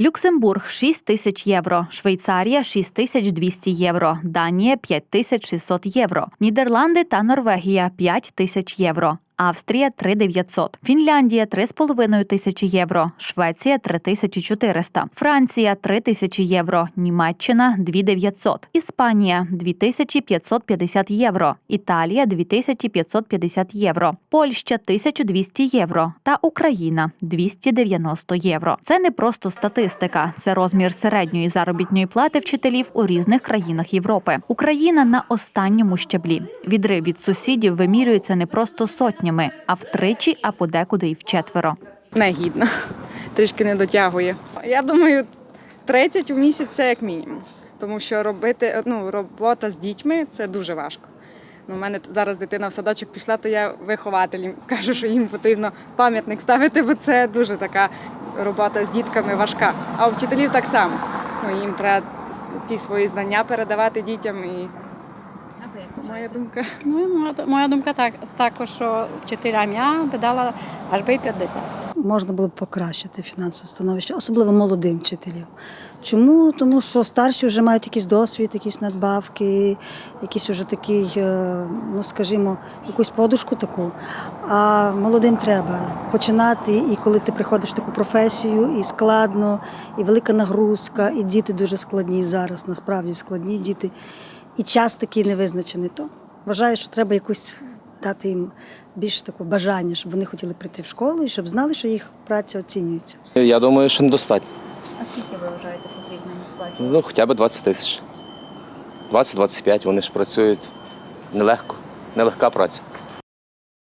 Люксембург 6 тисяч євро, Швейцарія 6 тисяч 200 євро, Данія 5 тисяч 600 євро, Нідерланди та Норвегія 5 тисяч євро. Австрія 3900, Фінляндія 3,5 тисячі євро, Швеція 3400, Франція 3000 євро, Німеччина 2900, Іспанія 2550 євро, Італія 2550 євро, Польща 1200 євро. Та Україна 290 євро. Це не просто статистика, це розмір середньої заробітної плати вчителів у різних країнах Європи. Україна на останньому щаблі. Відрив від сусідів вимірюється не просто сотнями, а втричі, а подекуди й вчетверо. негідна, трішки не дотягує. Я думаю, 30 у місяць це як мінімум. Тому що робити ну, робота з дітьми це дуже важко. Ну, у мене зараз дитина в садочок пішла, то я вихователям кажу, що їм потрібно пам'ятник ставити, бо це дуже така робота з дітками важка. А у вчителів так само. Ну, їм треба ті свої знання передавати дітям. І... Моя думка. Ну, моя, думка так, також, що вчителям я би дала аж би 50. можна було б покращити фінансове становище, особливо молодим вчителям. Чому? Тому що старші вже мають якийсь досвід, якісь надбавки, якийсь уже такий, е, ну скажімо, якусь подушку таку. А молодим треба починати, і коли ти приходиш в таку професію, і складно, і велика нагрузка, і діти дуже складні зараз, насправді складні діти, і час такий невизначений, то вважаю, що треба якусь дати їм більше таку бажання, щоб вони хотіли прийти в школу і щоб знали, що їх праця оцінюється. Я думаю, що недостатньо. А скільки ви вважаєте потрібно сплачувати? Ну, хоча б 20 тисяч. 20-25, вони ж працюють нелегко, нелегка праця.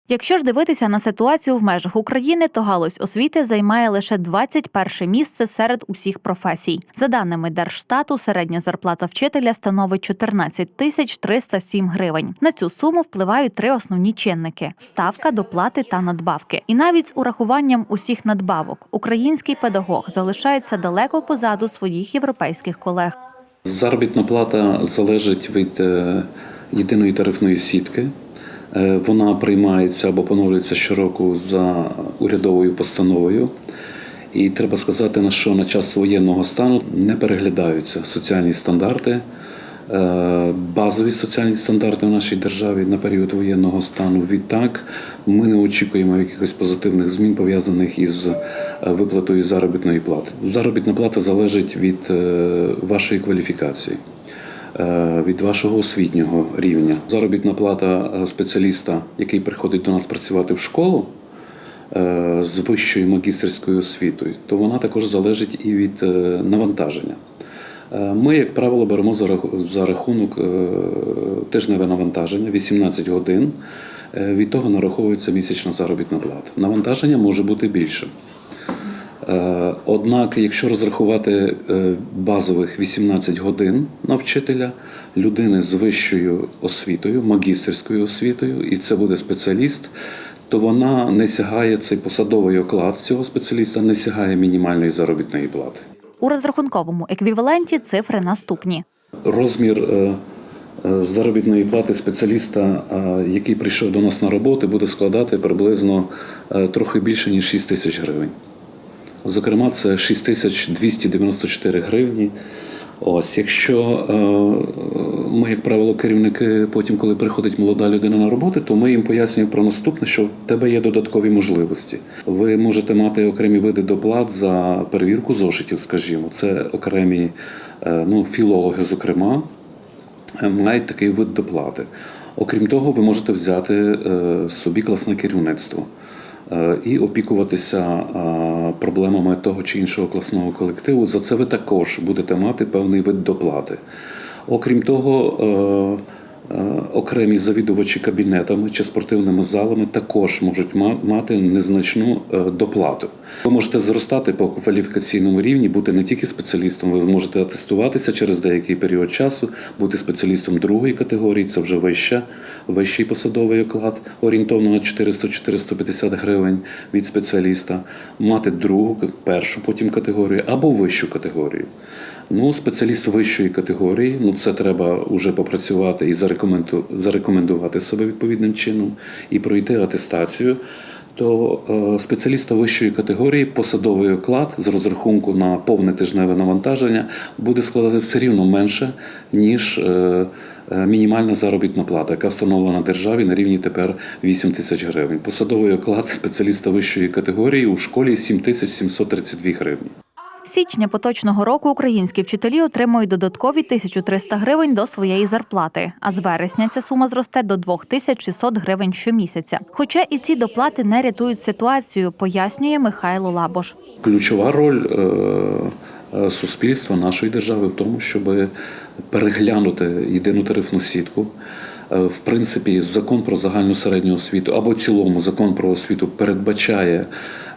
Якщо ж дивитися на ситуацію в межах України, то галузь освіти займає лише 21 місце серед усіх професій. За даними Держстату, середня зарплата вчителя становить 14 тисяч 307 гривень. На цю суму впливають три основні чинники: ставка, доплати та надбавки. І навіть з урахуванням усіх надбавок український педагог залишається далеко позаду своїх європейських колег. Заробітна плата залежить від е, єдиної тарифної сітки. Е, Вона приймається або поновлюється щороку за урядовою постановою. І треба сказати, на що на час воєнного стану не переглядаються соціальні стандарти, е, базові соціальні стандарти в нашій державі на період воєнного стану. Відтак ми не очікуємо якихось позитивних змін пов'язаних із е, виплатою заробітної плати. Заробітна плата залежить від вашої кваліфікації. Е, Від вашого освітнього рівня заробітна плата е, спеціаліста, який приходить до нас працювати в школу, е, з вищою магістерською освітою, то вона також залежить і від навантаження. Ми, як правило, беремо за рахунок тижневе навантаження 18 годин. Від того нараховується місячна заробітна плата. Навантаження може бути більшим. Е, Однак, якщо розрахувати е, базових 18 годин на вчителя людини з вищою освітою, магістерською освітою, і це буде спеціаліст, то вона не сягає цей посадовий оклад цього спеціаліста, не сягає мінімальної заробітної плати. У розрахунковому еквіваленті цифри наступні. Розмір е, заробітної плати спеціаліста, який прийшов до нас на роботу, буде складати приблизно трохи більше ніж 6 тисяч гривень. Зокрема, це 6294 гривні. Ось, якщо е, ми, як правило, керівники, потім, коли приходить молода людина на роботу, то ми їм пояснюємо про наступне, що в тебе є додаткові можливості. Ви можете мати окремі види доплат за перевірку зошитів, скажімо, це окремі е, ну, філологи, зокрема, е, мають такий вид доплати. Окрім того, ви можете взяти собі класне керівництво і опікуватися е, проблемами того чи іншого класного колективу. За це ви також будете мати певний вид доплати. Окрім того, е, е, окремі завідувачі кабінетами чи спортивними залами також можуть мати незначну е, доплату. Ви можете зростати по кваліфікаційному рівні, бути не тільки спеціалістом, ви можете атестуватися через деякий період часу, бути спеціалістом другої категорії, це вже вища, вищий посадовий оклад, орієнтовно на 400-450 гривень від спеціаліста, мати другу, першу потім категорію або вищу категорію. Ну, спеціаліст вищої категорії, ну це треба вже попрацювати і зарекомендувати себе відповідним чином, і пройти атестацію. То е, спеціаліста вищої категорії посадовий оклад з розрахунку на повне тижневе навантаження буде складати все рівно менше, ніж е, е, мінімальна заробітна плата, яка встановлена державі на рівні тепер 8 тисяч гривень. Посадовий оклад спеціаліста вищої категорії у школі 7732 гривні. Січня поточного року українські вчителі отримують додаткові 1300 гривень до своєї зарплати, а з вересня ця сума зросте до 2600 гривень щомісяця. Хоча і ці доплати не рятують ситуацію, пояснює Михайло Лабош. Ключова роль е, е, суспільства нашої держави в тому, щоб переглянути єдину тарифну сітку. Е, В принципі, закон про загальну середню освіту або цілому закон про освіту передбачає,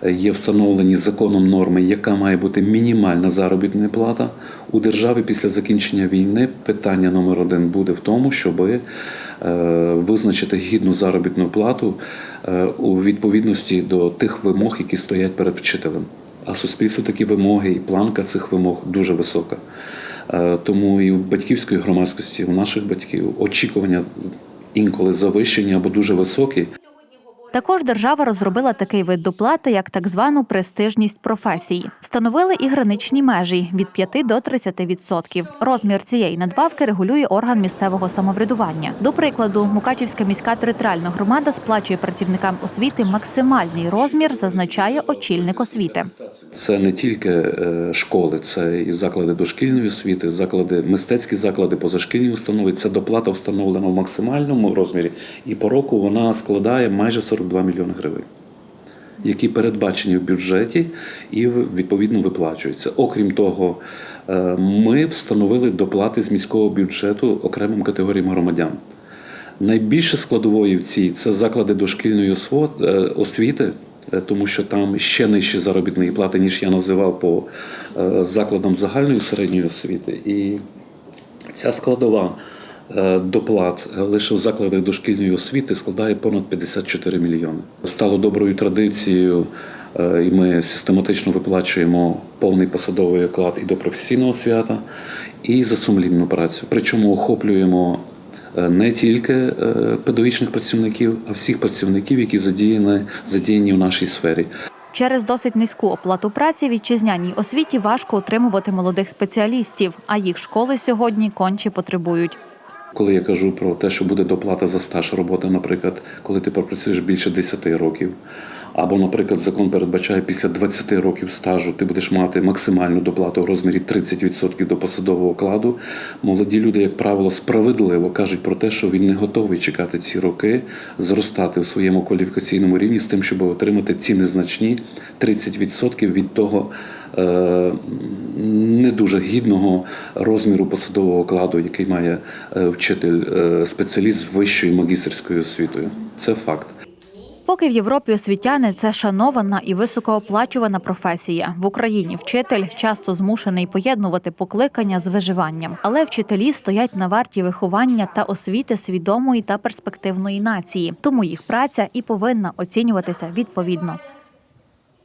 е, є встановлені законом норми, яка має бути мінімальна заробітна плата у державі після закінчення війни. Питання номер один буде в тому, щоб е, визначити гідну заробітну плату у відповідності до тих вимог, які стоять перед вчителем. А суспільство такі вимоги і планка цих вимог дуже висока. Е, Тому і в батьківської громадськості, у наших батьків очікування інколи завищені або дуже високі. Також держава розробила такий вид доплати, як так звану престижність професії. Встановили і граничні межі від 5 до 30%. Розмір цієї надбавки регулює орган місцевого самоврядування. До прикладу, Мукачівська міська територіальна громада сплачує працівникам освіти максимальний розмір, зазначає очільник освіти. Це не тільки е, школи, це і заклади дошкільної освіти, заклади, мистецькі заклади, позашкільні установи. Ця доплата встановлена в максимальному розмірі, і по року вона складає майже 42 мільйони гривень, які передбачені в бюджеті і відповідно виплачуються. Окрім того, е, ми встановили доплати з міського бюджету окремим категоріям громадян. Найбільше складової в цій це заклади дошкільної е, освіти, е, тому що там ще нижчі заробітні плати, ніж я називав по закладам загальної середньої освіти. І ця складова доплат е, лише в закладах дошкільної освіти складає понад 54 мільйони. Стало доброю традицією, е, і ми систематично виплачуємо повний посадовий оклад і до професійного свята, і за сумлінну працю. Причому охоплюємо е, не тільки е, педагогічних працівників, а всіх працівників, які задіяні, задіяні в нашій сфері. Через досить низьку оплату праці вітчизняній освіті важко отримувати молодих спеціалістів, а їх школи сьогодні конче потребують. Коли я кажу про те, що буде доплата за стаж роботи, наприклад, коли ти пропрацюєш більше 10 років, або, наприклад, закон передбачає після 20 років стажу ти будеш мати максимальну доплату в розмірі 30% до посадового окладу. Молоді люди, як правило, справедливо кажуть про те, що він не готовий чекати ці роки, зростати у своєму кваліфікаційному рівні з тим, щоб отримати ці незначні 30% від того е, не дуже гідного розміру посадового окладу, який має е, вчитель е, спеціаліст з вищою магістерською освітою. Це факт. Поки в Європі освітяни це шанована і високооплачувана професія. В Україні вчитель часто змушений поєднувати покликання з виживанням. Але вчителі стоять на варті виховання та освіти свідомої та перспективної нації. Тому їх праця і повинна оцінюватися відповідно.